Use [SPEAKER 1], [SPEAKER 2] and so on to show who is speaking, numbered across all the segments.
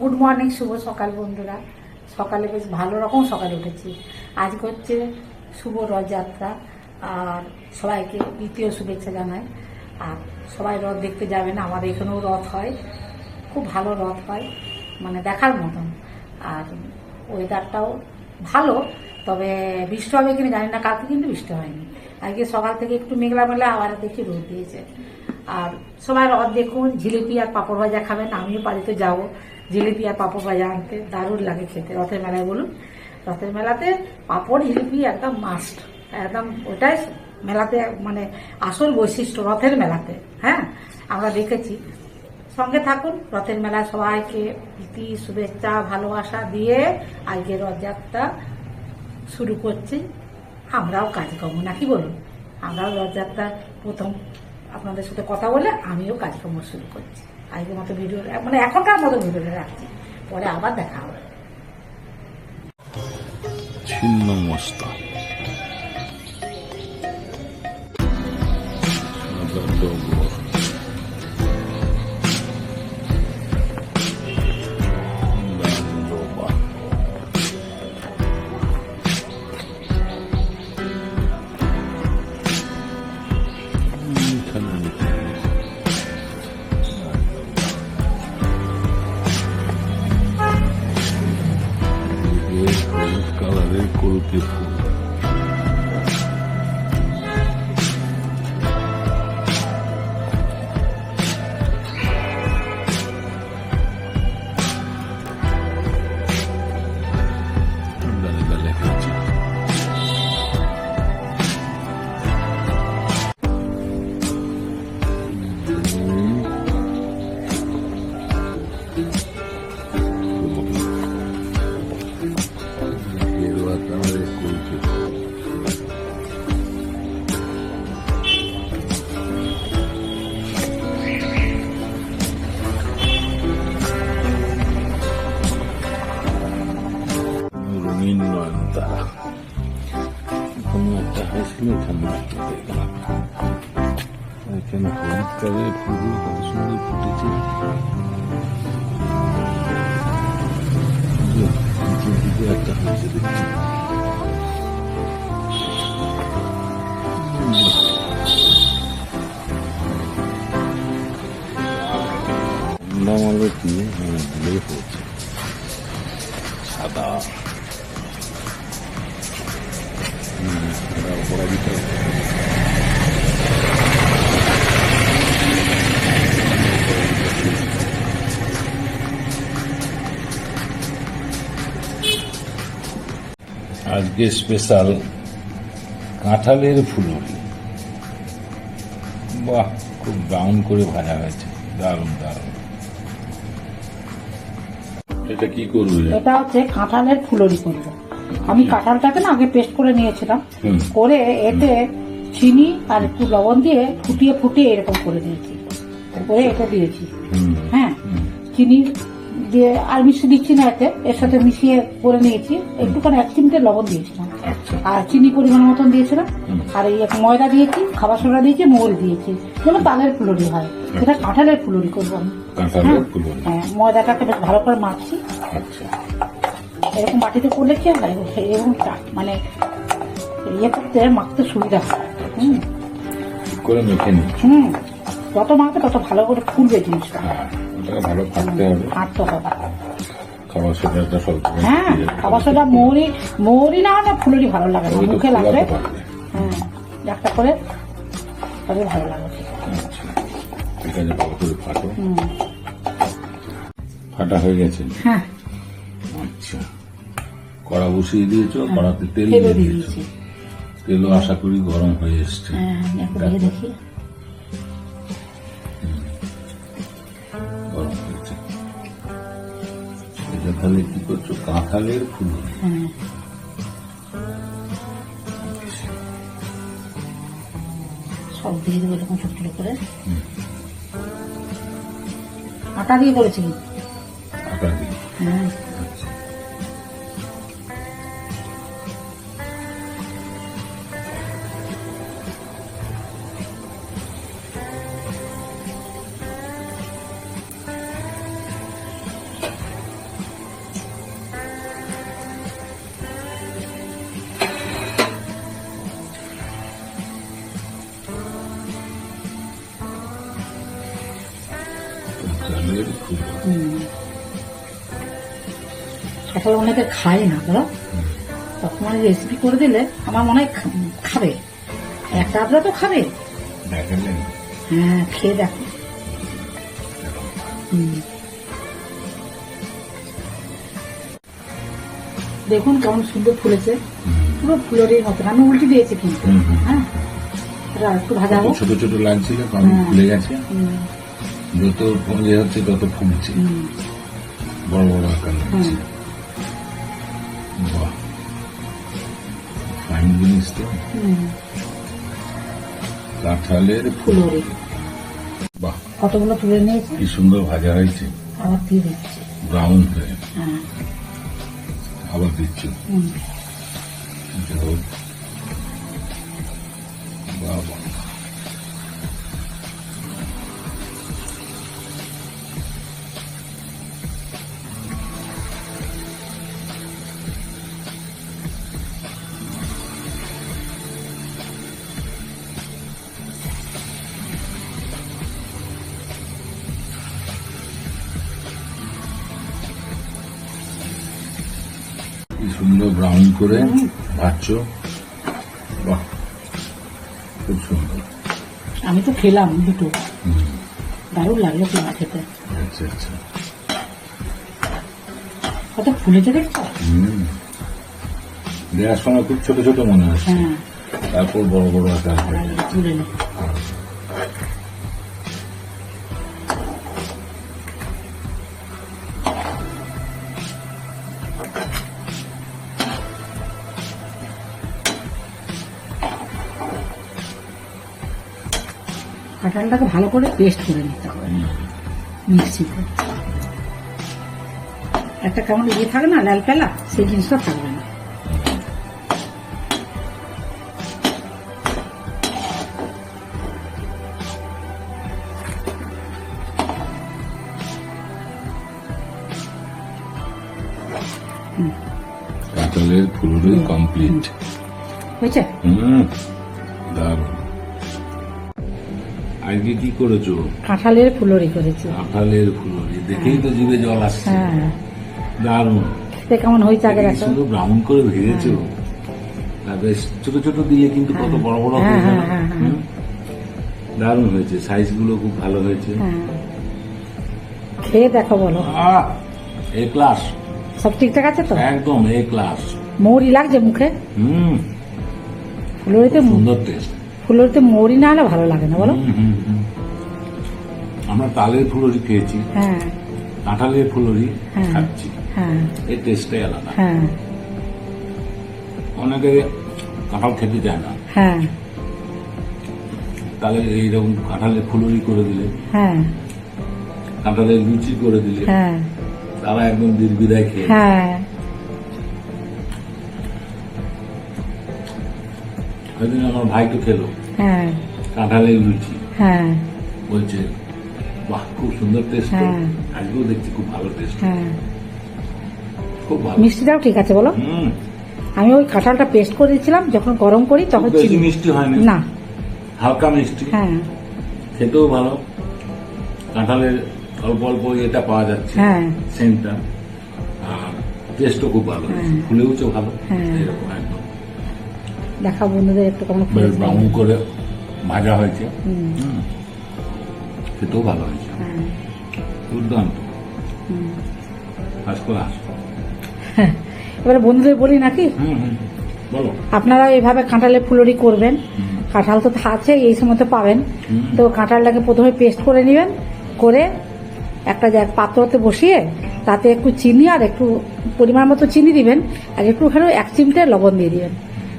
[SPEAKER 1] Good morning শুভ সকাল বন্ধুরা। সকালে বেশ ভালো রকম সকালে উঠেছি। আজকে হচ্ছে শুভ রথযাত্রা, আর সবাইকে দ্বিতীয় শুভেচ্ছা জানাই। আর সবাই রথ দেখতে যাবেন আমাদের এখানেও রথ হয়। খুব ভালো রথ হয় মানে দেখার মতন। আর ওয়েদারটাও ভালো, তবে বৃষ্টি হবে কিনা জানি না, কালকে কিন্তু বৃষ্টি হয়নি। আজকে সকাল থেকে একটু মেঘলা মেলা আবার দেখি রোদ দিয়েছে। আর সবাই রথ দেখুন, জিলিপি আর পাঁপড় ভাজা খাবেন, আমিও বাড়িতে যাব। জিলিপি আর পাঁপড় ভাজা আনতে দারুণ লাগে খেতে। রথের মেলায় বলুন। রথের মেলাতে পাঁপড়, জিলিপি একদম মাস্ট একদম ওটাই মেলাতে মানে আসল বৈশিষ্ট্য রথের মেলাতে। হ্যাঁ আমরা দেখেছি। সঙ্গে থাকুন, রথের মেলায় সবাইকে প্রীতি, শুভেচ্ছা, ভালোবাসা দিয়ে আজকে রথযাত্রা শুরু করছি। আমরাও কাজ কাজকর্ম, নাকি বলুন? আমরাও রথযাত্রার প্রথম আপনাদের সাথে কথা বলে আমিও কাজকর্ম শুরু করছি। আজকের মতো ভিডিও মানে এখনকার মতো ভিডিওটা রাখছি। পরে আবার দেখা হবে।
[SPEAKER 2] ছিন্ন মস্তা কোনো একটা হয়েছিল এখানে এখানে হলুদ কালারের ফুলগুলো কত সুন্দর ফুটেছে নিচের দিকে একটা হয়েছে দেখছি হলো কি হ্যাঁ ভুলে পড়ছে সাদা আজকে স্পেশাল কাঁঠালের ফুলুরি বাহ, খুব ব্রাউন করে ভাজা হয়েছে। দারুণ দারুণ। এটা কি করবে?
[SPEAKER 1] এটা হচ্ছে কাঁঠালের ফুলরি করব। আমি কাঁঠালটাকে না আগে পেস্ট করে নিয়েছিলাম। করে এতে চিনি আর একটু লবণ দিয়ে ফুটিয়ে ফুটিয়ে এরকম করে দিয়েছি। করে এটা দিয়েছি। হ্যাঁ। চিনি দিয়ে আর মিষ্টি দিচ্ছি না এতে। এর সাথে মিশিয়ে করে নিয়েছি। একটুখানি এক চিমটে লবণ দিয়েছিলাম।
[SPEAKER 2] আচ্ছা।
[SPEAKER 1] আর চিনি পরিমাণ মতন দিয়েছিলাম। আর এই ময়দা দিয়েছি খাবার সোডা দিয়েছি মৌরি দিয়েছি। যেন তালের ফুলুরি হয়। এটা কাঁঠালের ফুলুরি করব আমি।
[SPEAKER 2] ফুলুরি।
[SPEAKER 1] হ্যাঁ ময়দাটাকে বেশ ভালো করে মাখছি।
[SPEAKER 2] আচ্ছা।
[SPEAKER 1] এরকম বাটিতে করলে কি হয় এরকম মানে ইয়ে করতে মাখতে সুবিধা হয়। হুম।
[SPEAKER 2] করে মেখে
[SPEAKER 1] হুম। যত মাখবে তত ভালো করে ফুলবে জিনিসটা।
[SPEAKER 2] হ্যাঁ ভালো ফাটতে হবে।
[SPEAKER 1] হাঁটতে হবে।
[SPEAKER 2] খাবার সোডাটা
[SPEAKER 1] হ্যাঁ খাবার সোডা মৌরি মৌরি না হলে ফুলুরি ভালো লাগে না।
[SPEAKER 2] ওই
[SPEAKER 1] মুখে লাগবে হ্যাঁ একটা করে তবে ভালো লাগে।
[SPEAKER 2] আচ্ছা ঠিক আছে ভালো করে ফাটো হয়ে গেছে।
[SPEAKER 1] হ্যাঁ।
[SPEAKER 2] কড়া বসিয়ে দিয়েছ কড়াতে তেল দিয়ে
[SPEAKER 1] দিয়ে
[SPEAKER 2] দিয়েছ। তেলও আশা করি গরম হয়ে এসছে।
[SPEAKER 1] হ্যাঁ দিয়ে দেখি।
[SPEAKER 2] গরম হয়েছে। এটা তাহলে কি করছ কাঁঠালের ফুল?
[SPEAKER 1] হ্যাঁ। সব দিয়ে দেবো এরকম ছোট ছোট করে। আটা দিয়ে করেছি।
[SPEAKER 2] আটা দিয়ে।
[SPEAKER 1] হ্যাঁ।
[SPEAKER 2] আচ্ছা
[SPEAKER 1] অনেকে খায় না বলো তখন রেসিপি করে দিলে আমার মনে হয় খাবে। একটা আধটা তো খাবে। হ্যাঁ খেয়ে দেখো। দেখুন কেমন সুন্দর ফুলেছে। পুরো ফুলের মতন আমি উল্টে দিয়েছি কিন্তু। হ্যাঁ। একটু ভাজা
[SPEAKER 2] ছোট ছোট লাগছিল কারণ
[SPEAKER 1] হ্যাঁ।
[SPEAKER 2] ফুলে গেছে। যত ইয়ে হচ্ছে তত ফুলছে। বড় বড় আকার
[SPEAKER 1] হুম।
[SPEAKER 2] বাহ ফাইন জিনিস তো কাঁঠালের ফুল
[SPEAKER 1] ফুলরি
[SPEAKER 2] বাহ
[SPEAKER 1] কতগুলো তুলে নিয়েছি
[SPEAKER 2] কি সুন্দর ভাজা হয়েছে।
[SPEAKER 1] আবার দিয়ে দিচ্ছি?
[SPEAKER 2] ব্রাউন হয়ে।
[SPEAKER 1] হ্যাঁ।
[SPEAKER 2] আবার দিচ্ছি।
[SPEAKER 1] হুম।
[SPEAKER 2] ব্রাউন করে ভাজছ? বাহ খুব সুন্দর।
[SPEAKER 1] আমি তো খেলাম দুটো। দারুণ লাগল পেঁয়া খেতে।
[SPEAKER 2] আচ্ছা আচ্ছা।
[SPEAKER 1] কত ফুলেছে দেখছ?
[SPEAKER 2] দেওয়ার সময় খুব ছোট ছোট মনে হচ্ছে।
[SPEAKER 1] হ্যাঁ।
[SPEAKER 2] তারপর বড় বড় আকার।
[SPEAKER 1] তুলে কাঁঠালটাকে ভালো করে পেস্ট করে নিতে হবে। মিক্সিতে একটা কেমন ইয়ে থাকে না লাল পেলা সেই জিনিসটা থাকবে না।
[SPEAKER 2] কাঁঠালের ফুলুরি কমপ্লিট
[SPEAKER 1] হয়েছে?
[SPEAKER 2] হুম দারুণ। আজকে কি করেছ?
[SPEAKER 1] কাঁঠালের ফুলরি করেছি।
[SPEAKER 2] কাঁঠালের ফুলুরি। দেখেই তো জিভে জল আসছে।
[SPEAKER 1] হ্যাঁ।
[SPEAKER 2] দারুণ।
[SPEAKER 1] খেতে কেমন হয়েছে আগে দেখো।
[SPEAKER 2] সুন্দর ব্রাউন করে ভেজেছো। আর বেশ ছোট ছোট দিলে কিন্তু কত বড় বড়
[SPEAKER 1] হ্যাঁ,
[SPEAKER 2] হয়ে
[SPEAKER 1] হ্যাঁ, হ্যাঁ, হ্যাঁ।
[SPEAKER 2] হুম? দারুণ হয়েছে। সাইজগুলো খুব ভালো হয়েছে।
[SPEAKER 1] হ্যাঁ। খেয়ে দেখো বলো।
[SPEAKER 2] A class.
[SPEAKER 1] সব ঠিকঠাক আছে তো?
[SPEAKER 2] একদম এ ক্লাস।
[SPEAKER 1] মৌরি লাগছে মুখে?
[SPEAKER 2] হুম।
[SPEAKER 1] ফুলরিতে
[SPEAKER 2] সুন্দর টেস্ট
[SPEAKER 1] ফুলরিতে মৌরি না হলে ভালো লাগে না বলো?
[SPEAKER 2] আমরা তালের ফুলরি খেয়েছি।
[SPEAKER 1] হ্যাঁ।
[SPEAKER 2] কাঁঠালের ফুলরি
[SPEAKER 1] হ্যাঁ।
[SPEAKER 2] খাচ্ছি।
[SPEAKER 1] হ্যাঁ।
[SPEAKER 2] এর টেস্টটাই আলাদা।
[SPEAKER 1] হ্যাঁ।
[SPEAKER 2] অনেকে কাঁঠাল খেতে চায় না।
[SPEAKER 1] হ্যাঁ।
[SPEAKER 2] তাহলে এইরকম কাঁঠালের ফুলরি করে দিলে।
[SPEAKER 1] হ্যাঁ।
[SPEAKER 2] কাঁঠালের লুচি করে দিলে।
[SPEAKER 1] হ্যাঁ।
[SPEAKER 2] তারা একদম নির্বিধায় খেয়ে
[SPEAKER 1] হ্যাঁ।
[SPEAKER 2] ওইদিন আমার ভাই তো খেলো।
[SPEAKER 1] হ্যাঁ।
[SPEAKER 2] কাঁঠালের লুচি।
[SPEAKER 1] হ্যাঁ।
[SPEAKER 2] বলছে বাহ খুব সুন্দর টেস্ট
[SPEAKER 1] হ্যাঁ।
[SPEAKER 2] আজকেও দেখছি খুব ভালো টেস্ট
[SPEAKER 1] হ্যাঁ।
[SPEAKER 2] খুব ভালো।
[SPEAKER 1] মিষ্টিটাও ঠিক আছে বলো।
[SPEAKER 2] হুম।
[SPEAKER 1] আমি ওই কাঁঠালটা পেস্ট করে দিয়েছিলাম যখন গরম করি তখন চিনি।
[SPEAKER 2] মিষ্টি হয়
[SPEAKER 1] না।
[SPEAKER 2] হালকা মিষ্টি।
[SPEAKER 1] হ্যাঁ।
[SPEAKER 2] খেতেও ভালো। কাঁঠালের অল্প অল্প এটা পাওয়া যাচ্ছে।
[SPEAKER 1] হ্যাঁ।
[SPEAKER 2] সেন্টটা আর টেস্টও খুব ভালো।
[SPEAKER 1] হ্যাঁ।
[SPEAKER 2] ফুলেওছেও ভালো।
[SPEAKER 1] হ্যাঁ।
[SPEAKER 2] এরকম একদম।
[SPEAKER 1] দেখা বন্ধুদের একটু কেমন।
[SPEAKER 2] ব্রাউন করে ভাজা হয়েছে। খেতেও ভালো হয়েছে।
[SPEAKER 1] হ্যাঁ,
[SPEAKER 2] দুর্দান্ত।
[SPEAKER 1] এবারে বন্ধুদের বলি নাকি? আপনারা এইভাবে কাঁঠালের ফুলরি করবেন। কাঁঠাল তো আছে এই সময় তো পাবেন। তো কাঁঠালটাকে প্রথমে পেস্ট করে নেবেন করে একটা পাত্রতে বসিয়ে তাতে একটু চিনি আর একটু পরিমাণ মতো চিনি দিবেন আর একটু একটুখানি এক চিমটে লবণ দিয়ে দিবেন।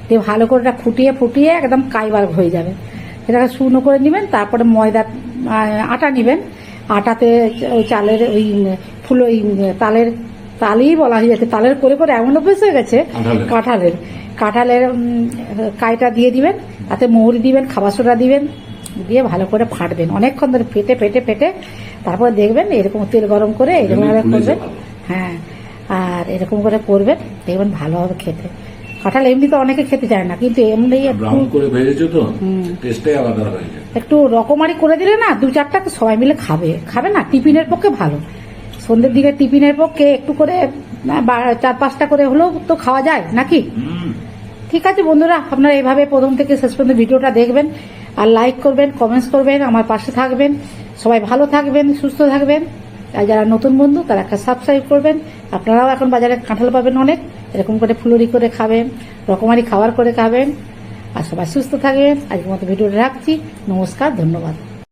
[SPEAKER 1] দিয়ে ভালো করে ওটা ফুটিয়ে ফুটিয়ে একদম কাইবার হয়ে যাবে। সেটাকে শুকনো করে নেবেন তারপরে ময়দা আটা নেবেন। আটাতে ওই চালের ওই ফুল ওই তালের তালই বলা হয়ে যাচ্ছে তালের করে করে এমন অভ্যেস হয়ে গেছে
[SPEAKER 2] কাঁঠালের।
[SPEAKER 1] কাঁঠালের। কাইটা দিয়ে দিবেন তাতে মৌরি দিবেন খাবার সোডা দিবেন দিয়ে ভালো করে ফাটবেন। অনেকক্ষণ ধরে ফেটে ফেটে ফেটে তারপর দেখবেন এরকম তেল গরম করে এরকম ভাবে
[SPEAKER 2] এমনি ফুলেছে
[SPEAKER 1] করবেন হ্যাঁ আর এরকম করে করবেন দেখবেন ভালো হবে খেতে। কাঁঠাল এমনি তো অনেকে খেতে চায় না কিন্তু এমনি একটু
[SPEAKER 2] ব্রাউন করে ভেজেছো তো টেস্টটাই আলাদা হয়েছে
[SPEAKER 1] একটু রকমারি করে দিলে না দু চারটা তো সবাই মিলে খাবে। খাবে না টিফিনের পক্ষে ভালো। সন্ধ্যের দিকে টিফিনের পক্ষে একটু করে চার পাঁচটা করে হলেও তো খাওয়া যায় নাকি? ঠিক আছে বন্ধুরা আপনারা এইভাবে প্রথম থেকে শেষ পর্যন্ত ভিডিওটা দেখবেন আর লাইক করবেন কমেন্টস করবেন আমার পাশে থাকবেন। সবাই ভালো থাকবেন সুস্থ থাকবেন। আর যারা নতুন বন্ধু তারা একটা সাবস্ক্রাইব করবেন। আপনারাও এখন বাজারে কাঁঠাল পাবেন অনেক। এরকম করে ফুলুরি করে খাবেন রকমারি খাবার করে খাবেন আর সবাই সুস্থ থাকবেন। আজকের মতো ভিডিওটা রাখছি। নমস্কার, ধন্যবাদ।